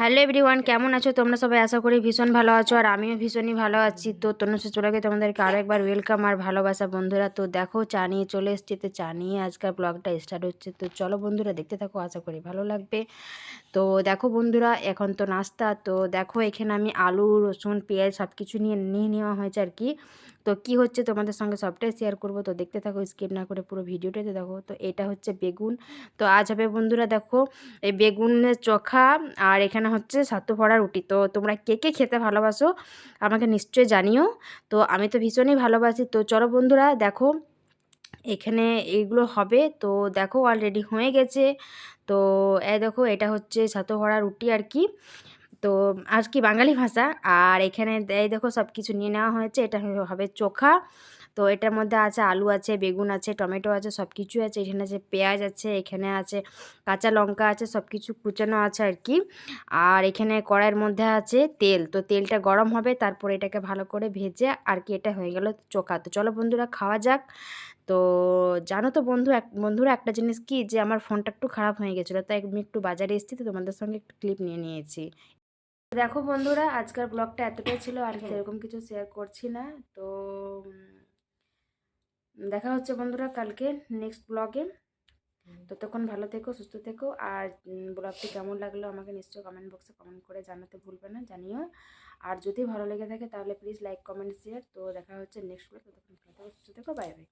Hello everyone, কেমন আছো? তোমরা সবাই আশা করি ভীষণ ভালো আছো আর আমিও ভীষণই ভালো আছি। তো তনুষে চলে গিয়ে তোমাদেরকে আরও একবার ওয়েলকাম আর ভালোবাসা, বন্ধুরা। তো দেখো, চা নিয়ে চলে এসছি। তো চা নিয়ে আজকাল ব্লগটা স্টার্ট হচ্ছে। তো চলো বন্ধুরা, দেখতে থাকো, আশা করি ভালো লাগবে। তো দেখো বন্ধুরা, এখন তো নাস্তা। তো দেখো, এখানে আমি আলু, রসুন, পেঁয়াজ সব কিছু নিয়ে নিয়ে নেওয়া হয়েছে আর কি। তো কি হচ্ছে তোমাদের সঙ্গে সবটাই শেয়ার করব। তো দেখতে থাকো স্কিপ না করে পুরো ভিডিওটাতে দেখো। তো এটা হচ্ছে বেগুন। তো আজ হবে বন্ধুরা, দেখো, এই বেগুনের চোখা আর এখানে হচ্ছে সাতু ভরা রুটি। তো তোমরা কে কে খেতে ভালোবাসো আমাকে নিশ্চয়ই জানিও। তো আমি তো ভীষণই ভালোবাসি। তো চলো বন্ধুরা, দেখো এখানে এইগুলো হবে। তো দেখো অলরেডি হয়ে গেছে। তো এই দেখো এটা হচ্ছে সাতু ভরা রুটি আর কি। তো আর কি বাঙালি ভাষা? আর এখানে এই দেখো সব কিছু নিয়ে নেওয়া হয়েছে। এটা হবে চোখা। তো এটার মধ্যে আছে আলু আছে বেগুন আছে টমেটো আছে সব কিছু আছে। এখানে আছে পেঁয়াজ আছে এখানে আছে কাঁচা লঙ্কা আছে সব কিছু কুচানো আছে আর কি আর এখানে কড়াইয়ের মধ্যে আছে তেল। তো তেলটা গরম হবে তারপর এটাকে ভালো করে ভেজে আর কি এটা হয়ে গেল চোখা। তো চলো বন্ধুরা খাওয়া যাক। তো জানো তো বন্ধু এক বন্ধুরা একটা জিনিস কি যে আমার ফোনটা একটু খারাপ হয়ে গেছিল তাই আমি একটু বাজারে এসেছি তো তোমাদের সঙ্গে একটু ক্লিপ নিয়ে নিয়েছি। দেখো বন্ধুরা আজকের ব্লগটা এতটাই ছিল আর সেরকম কিছু শেয়ার করছি না। তো দেখা হচ্ছে বন্ধুরা কালকে নেক্সট ব্লগে ততক্ষণ ভালো থেকো, সুস্থ থেকো। আর ব্লগটি কেমন লাগল আমাকে নিশ্চয়ই কমেন্ট বক্সে কমেন্ট করে জানাতে ভুলবে না, জানিও। আর যদি ভালো লেগে থাকে তাহলে প্লিজ লাইক কমেন্ট শেয়ার তো দেখা হচ্ছে নেক্সট ব্লগ ততক্ষণ ভালো থেকো, সুস্থ থেকো বাই বাই